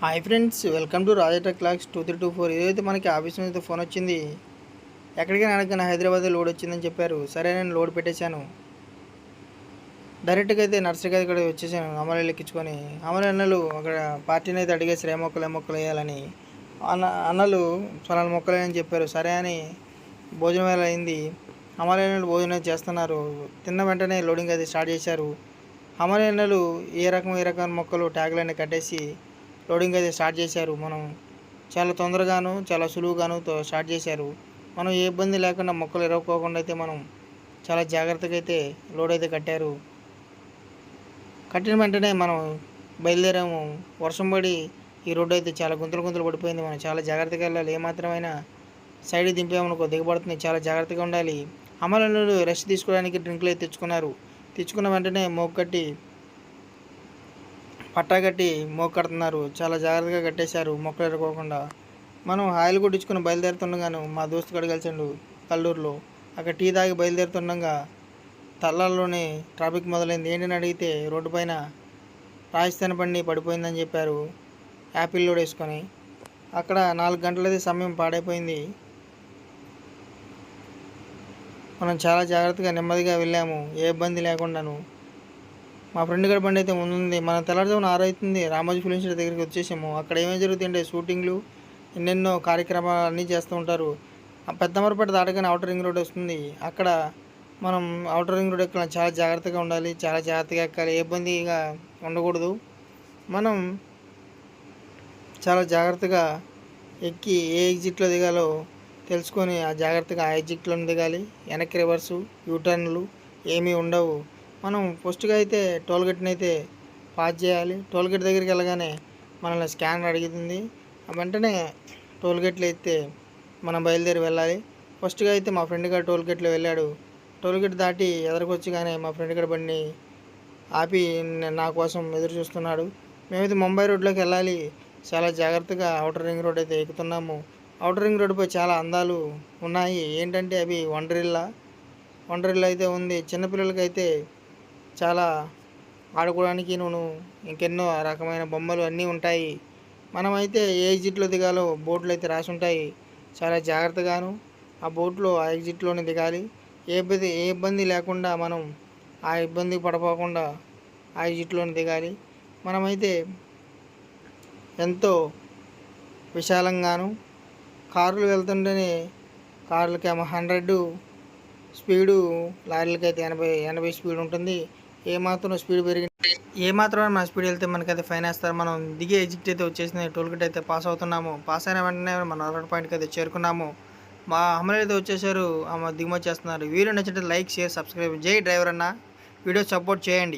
Hi friends welcome to Rajatech clocks two three two four ఏదైతే మనకి office నుంచి phone వచ్చింది. ఎక్కడికైనా అడగన హైదరాబాద్ లోడ్ వచ్చిందని చెప్పారు. సరే నేను లోడ్ పెట్టేశాను. డైరెక్ట్గా అయితే నర్సరీకి అయితే ఇక్కడ వచ్చేసాను అమలు ఎక్కించుకొని అమలు అన్నలు అక్కడ పార్టీని అయితే అడిగేసారు ఏ మొక్కలు ఏ మొక్కలు వేయాలని. అన్న అన్నలు ఫలానా మొక్కలు అని చెప్పారు. సరే అని భోజనం వేళ అయింది. అమలు భోజనం చేస్తున్నారు. తిన్న వెంటనే లోడింగ్ అయితే స్టార్ట్ చేశారు. అమలైనలు ఏ రకం ఏ రకం మొక్కలు ట్యాగ్లన్నీ కట్టేసి లోడింగ్ అయితే స్టార్ట్ చేశారు. మనం చాలా తొందరగాను చాలా సులువుగాను తో- స్టార్ట్ చేశారు. మనం ఏ ఇబ్బంది లేకుండా మొక్కలు ఇరవకోకుండా అయితే మనం చాలా జాగ్రత్తగా అయితే లోడ్ అయితే కట్టారు. కట్టిన వెంటనే మనం బయలుదేరాము. వర్షం పడి ఈ రోడ్డు అయితే చాలా గుంతలు గుంతలు పడిపోయింది. మనం చాలా జాగ్రత్తగా వెళ్ళాలి. ఏమాత్రమైనా సైడ్ దింపామనుకో దిగబడుతుంది చాలా జాగ్రత్తగా ఉండాలి. అమలు రెస్ట్ తీసుకోవడానికి డ్రింకులు అయితే తెచ్చుకున్నారు. తెచ్చుకున్న వెంటనే మోపు కట్టి పట్టా కట్టి మోపు కడుతున్నారు చాలా జాగ్రత్తగా కట్టేశారు. మొక్కలు ఎరుకోకుండా. మనం ఆయిల్ కొట్టించుకుని బయలుదేరుతుండగాను మా దోస్తు గడు కలిసిండు కల్లూరులో అక్కడ టీ తాగి బయలుదేరుతుండగా తల్లాల్లోనే ట్రాఫిక్ మొదలైంది. ఏంటని అడిగితే రోడ్డు పైన రాజస్థాన్ బండి పడిపోయిందని చెప్పారు యాపిల్ లోడ్ వేసుకొని. అక్కడ నాలుగు గంటలది సమయం పాడైపోయింది. మనం చాలా జాగ్రత్తగా నెమ్మదిగా వెళ్ళాము. ఏ ఇబ్బంది లేకుండాను మా ఫ్రెండ్ గారి బండి అయితే ముందుంది. మన తెల్లారుజామున ఆరు అవుతుంది రామోజీ ఫిలిం సిటీ దగ్గరికి వచ్చేసాము. అక్కడ ఏమేమి జరుగుతుంటే షూటింగ్లు ఎన్నెన్నో కార్యక్రమాలు అన్నీ చేస్తూ ఉంటారు. ఆ పెద్దమరపేట దాటగానే అవుటర్ రింగ్ రోడ్ వస్తుంది. అక్కడ మనం అవుటర్ రింగ్ రోడ్ ఎక్కడ చాలా జాగ్రత్తగా ఉండాలి. చాలా జాగ్రత్తగా ఎక్కాలి. ఏ ఇబ్బందిగా ఉండకూడదు. మనం చాలా జాగ్రత్తగా ఎక్కి ఏ ఎగ్జిట్లో దిగాలో తెలుసుకొని ఆ జాగ్రత్తగా ఆ ఎగ్జిట్లో దిగాలి. వెనక్కి రివర్సు యూటర్న్లు ఏమీ ఉండవు. మనం ఫస్ట్గా అయితే టోల్ గేట్ని అయితే పాస్ చేయాలి. టోల్ గేట్ దగ్గరికి వెళ్ళగానే మనల్ని స్కానర్ అడుగుతుంది వెంటనే టోల్ గేట్లు అయితే మనం బయలుదేరి వెళ్ళాలి. ఫస్ట్గా అయితే మా ఫ్రెండ్ గారు టోల్ గేట్లో వెళ్ళాడు. టోల్ గేట్ దాటి ఎదరికొచ్చిగానే మా ఫ్రెండ్ గారి బండి ఆపి నా కోసం ఎదురు చూస్తున్నాడు. మేమైతే ముంబై రోడ్లోకి వెళ్ళాలి. చాలా జాగ్రత్తగా అవుటర్ రింగ్ రోడ్ అయితే ఎక్కుతున్నాము. అవుటర్ రింగ్ రోడ్డుపై చాలా అందాలు ఉన్నాయి. ఏంటంటే అవి వండరిల్లా. వండరిల్లా అయితే ఉంది. చిన్నపిల్లలకైతే చాలా ఆడుకోవడానికి నువ్వు ఇంకెన్నో రకమైన బొమ్మలు అన్నీ ఉంటాయి. మనమైతే ఏ ఎగ్జిట్లో దిగాలో బోట్లు అయితే రాసి ఉంటాయి చాలా జాగ్రత్తగాను ఆ బోట్లో ఆ ఎగ్జిట్లోనే దిగాలి. ఏ ఇబ్బంది ఏ ఇబ్బంది లేకుండా మనం ఆ ఇబ్బంది పడపోకుండా ఆ ఎగ్జిట్లోనే దిగాలి. మనమైతే ఎంతో విశాలంగాను కార్లు వెళ్తుంటేనే కార్లకి ఏమో హండ్రెడ్ స్పీడు లారీలకి అయితే ఎనభై ఎనభై స్పీడ్ ఉంటుంది. ఏ మాత్రం స్పీడ్ పెరిగి ఏ మాత్రం మన స్పీడ్ వెళ్తే మనకైతే ఫైన్ వేస్తారు. మనం దిగే ఎగ్జిట్ అయితే వచ్చేసింది. టోల్ గేట్ అయితే పాస్ అవుతున్నాము. పాస్ అయిన వెంటనే మనం అలర్ట్ పాయింట్కి అయితే చేరుకున్నాము. మా అమ్మలు అయితే వచ్చేసారు. ఆమె దిగుమతి చేస్తున్నారు. వీడియో నచ్చితే లైక్ షేర్ సబ్స్క్రైబ్ జై డ్రైవర్ అన్న. వీడియో సపోర్ట్ చేయండి.